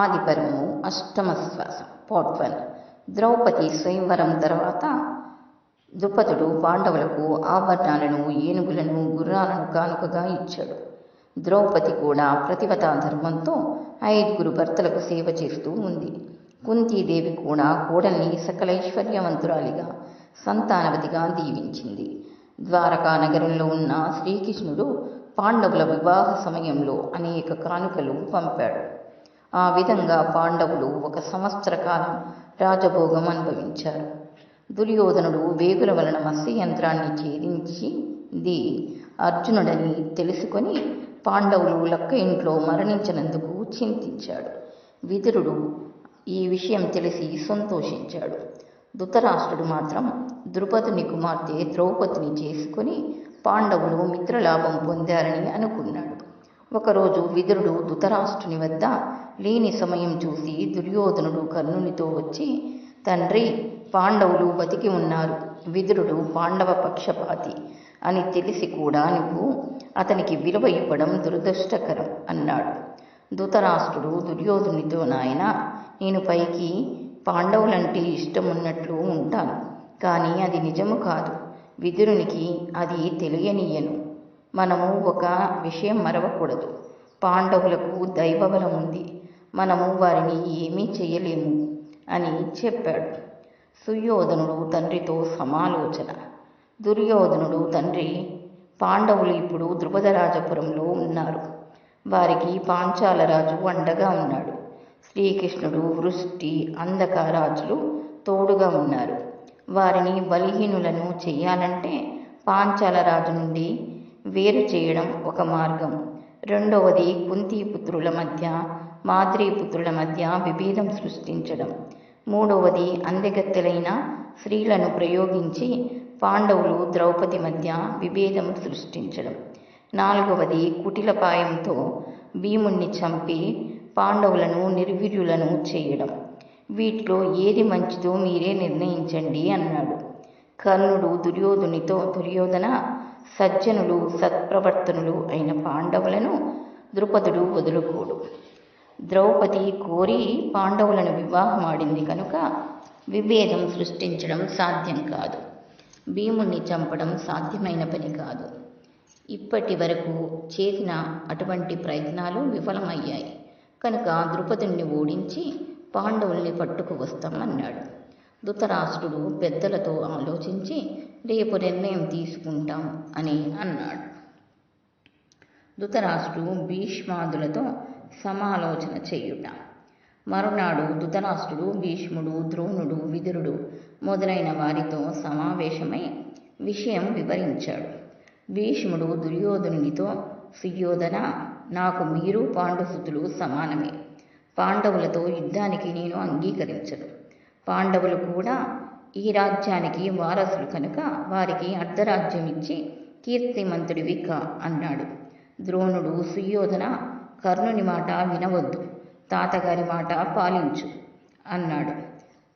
ఆదిపర్వము అష్టమ శ్వాసం part one. Draupadi స్వయంవరం తర్వాత ద్రుపదుడు పాండవులకు ఆభరణాలను ఏనుగులను గుర్రాలను కానుకగా ఇచ్చాడు. ద్రౌపది కూడా ప్రతివతా ధర్మంతో ఐదుగురు భర్తలకు సేవ చేస్తూ ఉంది. కుంతీదేవి కూడా కోడల్ని సకలైశ్వర్యవంతురాలిగా సంతానవతిగా దీవించింది. ద్వారకా నగరంలో ఉన్న శ్రీకృష్ణుడు పాండవుల వివాహ సమయంలో అనేక కానుకలు పంపాడు. ఆ విధంగా పాండవులు ఒక సంవత్సర కాలం రాజభోగం అనుభవించారు. దుర్యోధనుడు వేగుల వలన మత్స్య యంత్రాన్ని ఛేదించింది అర్జునుడని తెలుసుకొని పాండవులు లక్క ఇంట్లో మరణించినందుకు చింతించాడు. విదురుడు ఈ విషయం తెలిసి సంతోషించాడు. ధృతరాష్ట్రుడు మాత్రం ద్రుపదుని కుమార్తె ద్రౌపదిని చేసుకుని పాండవులు మిత్రలాభం పొందారని అనుకున్నాడు. ఒకరోజు విదురుడు ధృతరాష్ట్రుని వద్ద లేని సమయం చూసి దుర్యోధనుడు కర్ణునితో వచ్చి తండ్రి పాండవులు బతికి ఉన్నారు. విదురుడు పాండవ పక్షపాతి అని తెలిసి కూడా నువ్వు అతనికి విలువ ఇవ్వడం దురదృష్టకరం అన్నాడు. ధృతరాష్ట్రుడు దుర్యోధనునితో నాయన నేను పైకి పాండవులంటే ఇష్టం ఉన్నట్లు ఉంటాను. కానీ అది నిజము కాదు. విదురునికి అది తెలియనీయను. మనము ఒక విషయం మరవకూడదు. పాండవులకు దైవబలం ఉంది మనము వారిని ఏమీ చేయలేము అని చెప్పాడు. సుయోధనుడు తండ్రితో సమాలోచన. దుర్యోధనుడు తండ్రి పాండవులు ఇప్పుడు ద్రుపదరాజపురంలో ఉన్నారు. వారికి పాంచాల రాజు అండగా ఉన్నాడు. శ్రీకృష్ణుడు వృష్టి అంధకారాజులు తోడుగా ఉన్నారు. వారిని బలహీనులను చేయాలంటే పాంచాల రాజు నుండి వేరు చేయడం ఒక మార్గం. రెండవది కుంతీపుత్రుల మధ్య మాద్రీపుత్రుల మధ్య విభేదం సృష్టించడం. మూడవది అందెగత్తెలైన స్త్రీలను ప్రయోగించి పాండవులు ద్రౌపది మధ్య విభేదం సృష్టించడం. నాలుగవది కుటిలపాయంతో భీముణ్ణి చంపి పాండవులను నిర్వీర్యులను చేయడం. వీటిలో ఏది మంచిదో మీరే నిర్ణయించండి అన్నాడు. కర్ణుడు దుర్యోధునితో దుర్యోధన సజ్జనులు సత్ప్రవర్తనులు అయిన పాండవులను ద్రుపదుడు వదులుకోడు. ద్రౌపది కోరి పాండవులను వివాహమాడింది కనుక విభేదం సృష్టించడం సాధ్యం కాదు. భీముణ్ణి చంపడం సాధ్యమైన పని కాదు. ఇప్పటి వరకు చేసిన అటువంటి ప్రయత్నాలు విఫలమయ్యాయి. కనుక ద్రుపదుణ్ణి ఓడించి పాండవుల్ని పట్టుకు వస్తామన్నాడు. ధృతరాష్ట్రుడు పెద్దలతో ఆలోచించి రేపు నిర్ణయం తీసుకుంటాం అని అన్నాడు. ధృతరాష్ట్రు భీష్మాదులతో సమాలోచన చేయుట. మరునాడు ధృతరాష్ట్రుడు భీష్ముడు ద్రోణుడు విదురుడు మొదలైన వారితో సమావేశమై విషయం వివరించాడు. భీష్ముడు దుర్యోధనునితో సుయోధన నాకు మీరు పాండుసుతులు సమానమే. పాండవులతో యుద్ధానికి నేను అంగీకరించను. పాండవులు కూడా ఈ రాజ్యానికి వారసులు కనుక వారికి అర్ధరాజ్యం ఇచ్చి కీర్తిమంతుడివి కా అన్నాడు. ద్రోణుడు సుయోధన కర్ణుని మాట వినవద్దు తాతగారి మాట పాలించు అన్నాడు.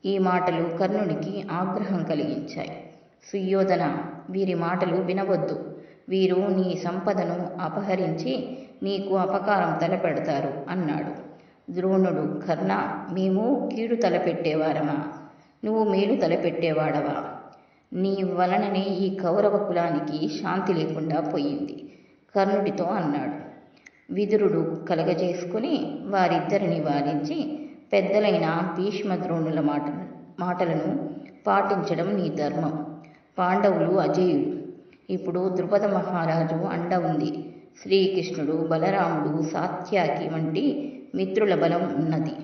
ఈ మాటలు కర్ణునికి ఆగ్రహం కలిగించాయి. సుయోధన వీరి మాటలు వినవద్దు. వీరు నీ సంపదను అపహరించి నీకు అపకారం తలపెడతారు అన్నాడు. ద్రోణుడు కర్ణ మేము కీడు తలపెట్టేవారమా నువ్వు మేలు తలపెట్టేవాడవా? నీ వలననే ఈ కౌరవ కులానికి శాంతి లేకుండా పోయింది కర్ణుడితో అన్నాడు. విదురుడు కలగజేసుకుని వారిద్దరిని వారించి పెద్దలైన భీష్మ ద్రోణుల మాట మాటలను పాటించడం నీ ధర్మం. పాండవులు అజేయుడు ఇప్పుడు ద్రుపద మహారాజు అండ ఉంది. శ్రీకృష్ణుడు బలరాముడు సాత్యాకి వంటి మిత్రుల బలం ఉన్నది.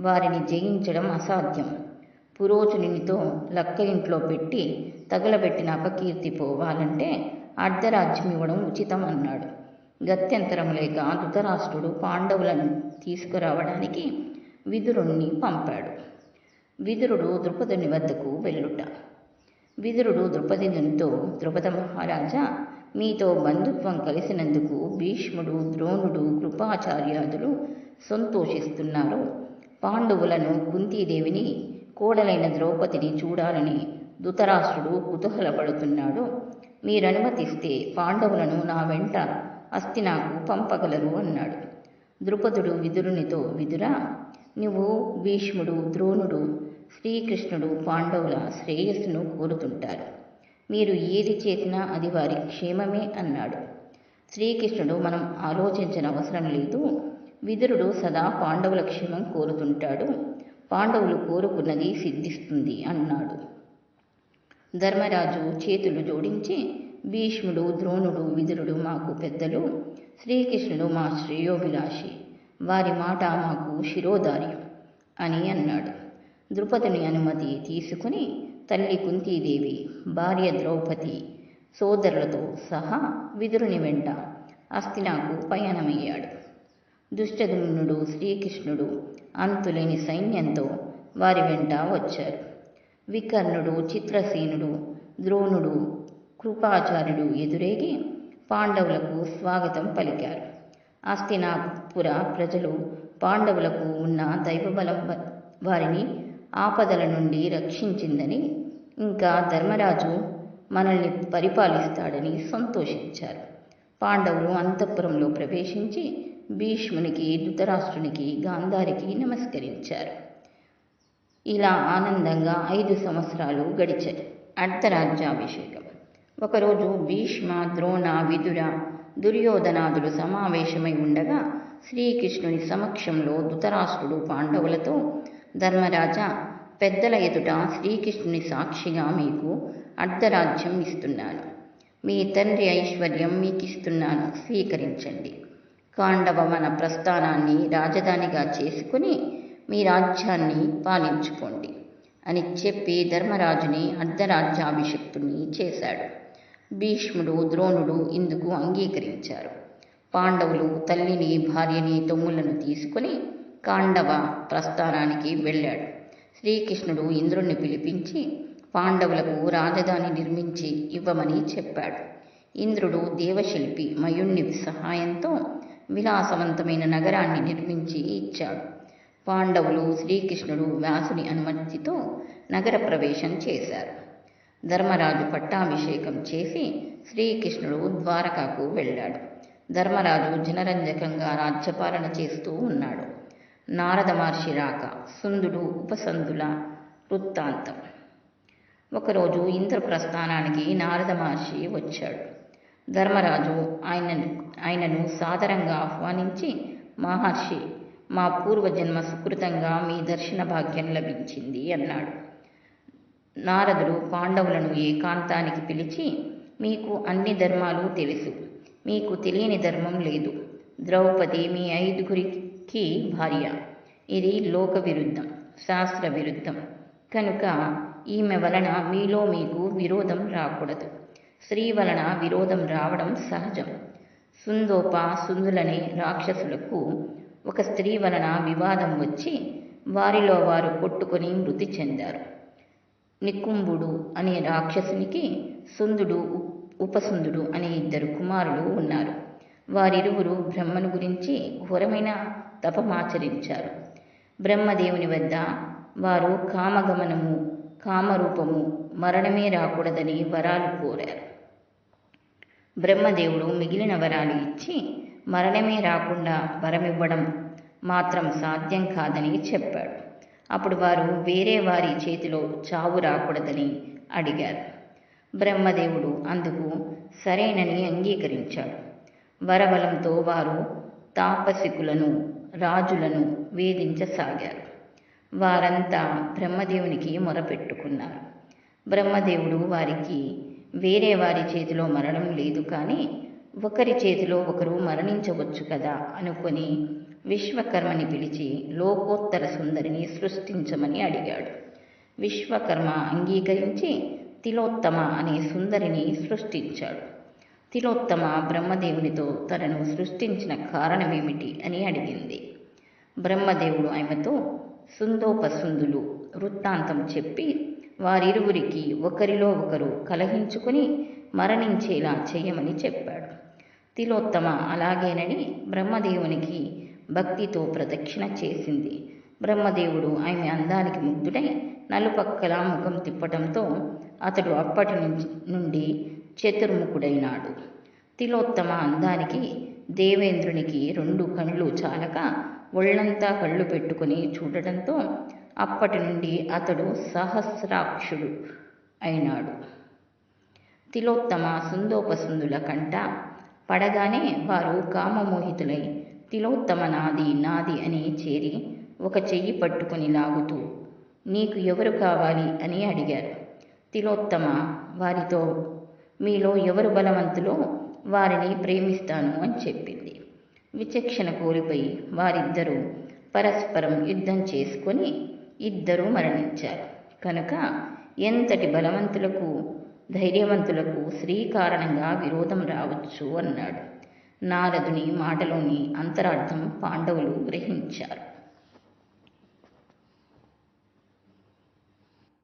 వారిని జయించడం అసాధ్యం. పురోచునితో లక్క ఇంట్లో పెట్టి తగలబెట్టిన అపకీర్తి పోవాలంటే అర్ధరాజ్యం ఇవ్వడం ఉచితం అన్నాడు. గత్యంతరం లేక ధృతరాష్ట్రుడు పాండవులను తీసుకురావడానికి విదురుణ్ణి పంపాడు. విదురుడు ద్రుపదుని వద్దకు వెళ్ళుట. విదురుడు ద్రుపదినునితో ద్రుపద మహారాజా మీతో బంధుత్వం కలిసినందుకు భీష్ముడు ద్రోణుడు కృపాచార్యాదులు సంతోషిస్తున్నారు. పాండవులను కుంతీదేవిని కోడలైన ద్రౌపదిని చూడాలని ధృతరాష్ట్రుడు కుతూహలపడుతున్నాడు. మీరనుమతిస్తే పాండవులను నా వెంట అస్థినాకు పంపగలరు అన్నాడు. ద్రుపదుడు విదురునితో విదురా నువ్వు భీష్ముడు ద్రోణుడు శ్రీకృష్ణుడు పాండవుల శ్రేయస్సును కోరుతుంటారు. మీరు ఏది చేసినా అది వారి క్షేమమే అన్నాడు. శ్రీకృష్ణుడు మనం ఆలోచించిన అవసరం లేదు. విదురుడు సదా పాండవుల క్షేమం కోరుతుంటాడు. పాండవులు కోరుకున్నది సిద్ధిస్తుంది అన్నాడు. ధర్మరాజు చేతులు జోడించి భీష్ముడు ద్రోణుడు విదురుడు మాకు పెద్దలు శ్రీకృష్ణుడు మా శ్రేయోభిలాషి వారి మాట మాకు శిరోధార్యం అని అన్నాడు. ద్రుపదుని అనుమతి తీసుకుని తల్లి కుంతీదేవి భార్య ద్రౌపది సోదరులతో సహా విదురుని వెంట అస్తినాకు పయనమయ్యాడు. దుష్టదుమ్నుడు శ్రీకృష్ణుడు అంతులేని సైన్యంతో వారి వెంట వచ్చారు. వికర్ణుడు చిత్రసేనుడు ద్రోణుడు కృపాచార్యుడు ఎదురేగి పాండవులకు స్వాగతం పలికారు. అస్తినాపుర ప్రజలు పాండవులకు ఉన్న దైవబలం వారిని ఆపదల నుండి రక్షించిందని ఇంకా ధర్మరాజు మనల్ని పరిపాలిస్తాడని సంతోషించారు. పాండవులు అంతఃపురంలో ప్రవేశించి భీష్మునికి ధృతరాష్ట్రునికి గాంధారికి నమస్కరించారు. ఇలా ఆనందంగా ఐదు సంవత్సరాలు గడిచాయి. అర్ధరాజ్యాభిషేకం ఒకరోజు భీష్మ ద్రోణ విదుర దుర్యోధనాదులు సమావేశమై ఉండగా శ్రీకృష్ణుని సమక్షంలో ధృతరాష్ట్రుడు పాండవులతో ధర్మరాజా పెద్దల ఎదుట శ్రీకృష్ణుని సాక్షిగా మీకు అర్ధరాజ్యం ఇస్తున్నాను. మీ తండ్రి ఐశ్వర్యం మీకు ఇస్తున్నాను స్వీకరించండి. కాండవమన ప్రస్థానాన్ని రాజధానిగా చేసుకుని మీ రాజ్యాన్ని పాలించుకోండి అని చెప్పి ధర్మరాజుని అర్ధరాజ్యాభిషక్తుని చేశాడు. భీష్ముడు ద్రోణుడు ఇందుకు అంగీకరించారు. పాండవులు తల్లిని భార్యని తొమ్ములను తీసుకుని కాండవ ప్రస్థానానికి వెళ్ళాడు. శ్రీకృష్ణుడు ఇంద్రుణ్ణి పిలిపించి పాండవులకు రాజధాని నిర్మించి ఇవ్వమని చెప్పాడు. ఇంద్రుడు దేవశిల్పి మయుణ్ణి సహాయంతో విలాసవంతమైన నగరాన్ని నిర్మించి ఇచ్చాడు. పాండవులు శ్రీకృష్ణుడు వ్యాసుని అనుమతితో నగర ప్రవేశం చేశారు. ధర్మరాజు పట్టాభిషేకం చేసి శ్రీకృష్ణుడు ద్వారకాకు వెళ్ళాడు. ధర్మరాజు జనరంజకంగా రాజ్యపాలన చేస్తూ ఉన్నాడు. నారద మహర్షి రాక సుందుడు ఉపసందుల వృత్తాంతం. ఒకరోజు ఇంద్రప్రస్థానానికి నారద మహర్షి వచ్చాడు. ధర్మరాజు ఆయనను ఆయనను సాదరంగా ఆహ్వానించి మహర్షి మా పూర్వజన్మ సుకృతంగా మీ దర్శన భాగ్యం లభించింది అన్నాడు. నారదుడు పాండవులను ఏకాంతానికి పిలిచి మీకు అన్ని ధర్మాలు తెలుసు. మీకు తెలియని ధర్మం లేదు. ద్రౌపది మీ ఐదుగురికి భార్య. ఇది లోక విరుద్ధం శాస్త్ర విరుద్ధం కనుక ఈమె వలన మీలో మీకు విరోధం రాకూడదు. స్త్రీ వలన విరోధం రావడం సహజం. సుందోప సుందులనే రాక్షసులకు ఒక స్త్రీ వలన వివాదం వచ్చి వారిలో వారు కొట్టుకొని మృతి చెందారు. నికుంభుడు అనే రాక్షసునికి సుందుడు ఉపసుందుడు అనే ఇద్దరు కుమారులు ఉన్నారు. వారిరువురు బ్రహ్మను గురించి ఘోరమైన తపమాచరించారు బ్రహ్మదేవుని వద్ద వారు కామగమనము కామరూపము మరణమే రాకూడదని వరాలు కోరారు. బ్రహ్మదేవుడు మిగిలిన వరాలు ఇచ్చి మరణమే రాకుండా వరమివ్వడం మాత్రం సాధ్యం కాదని చెప్పాడు. అప్పుడు వారు వేరే వారి చేతిలో చావు రాకూడదని అడిగారు. బ్రహ్మదేవుడు అందుకు సరేనని అంగీకరించాడు. వరబలంతో వారు తాపసికులను రాజులను వేధించసాగారు. వారంతా బ్రహ్మదేవునికి మొరపెట్టుకున్నారు. బ్రహ్మదేవుడు వారికి వేరే వారి చేతిలో మరణం లేదు కానీ ఒకరి చేతిలో ఒకరు మరణించవచ్చు కదా అనుకొని విశ్వకర్మని పిలిచి లోకోత్తర సుందరిని సృష్టించమని అడిగాడు. విశ్వకర్మ అంగీకరించి తిలోత్తమ అనే సుందరిని సృష్టించాడు. తిలోత్తమ బ్రహ్మదేవునితో తనను సృష్టించిన కారణమేమిటి అని అడిగింది. బ్రహ్మదేవుడు ఆమెతో సుందోపసుందులు వృత్తాంతం చెప్పి వారిరువురికి ఒకరిలో ఒకరు కలహించుకుని మరణించేలా చేయమని చెప్పాడు. తిలోత్తమ అలాగేనని బ్రహ్మదేవునికి భక్తితో ప్రదక్షిణ చేసింది. బ్రహ్మదేవుడు ఆమె అందానికి ముగ్ధుడై నలుపక్కల ముఖం తిప్పటంతో అతడు అప్పటి నుండి చతుర్ముఖుడైనాడు. తిలోత్తమ అందానికి దేవేంద్రునికి రెండు కళ్ళు చాలక ఒళ్ళంతా కళ్ళు పెట్టుకుని చూడటంతో అప్పటి నుండి అతడు సహస్రాక్షుడు అయినాడు. తిలోత్తమ సుందోపసుందుల కంట పడగానే వారు కామమోహితులై తిలోత్తమ నాది నాది అని చేరి ఒక చెయ్యి పట్టుకుని లాగుతూ నీకు ఎవరు కావాలి? అని అడిగారు. తిలోత్తమ వారితో మీలో ఎవరు బలవంతులో వారిని ప్రేమిస్తాను అని చెప్పింది. విచక్షణ కోల్పోయి వారిద్దరూ పరస్పరం యుద్ధం చేసుకొని ఇద్దరూ మరణించారు. కనుక ఎంతటి బలవంతులకు ధైర్యవంతులకు స్త్రీ కారణంగా విరోధం రావచ్చు అన్నాడు. నారదుని మాటలోని అంతరార్థం పాండవులు గ్రహించారు.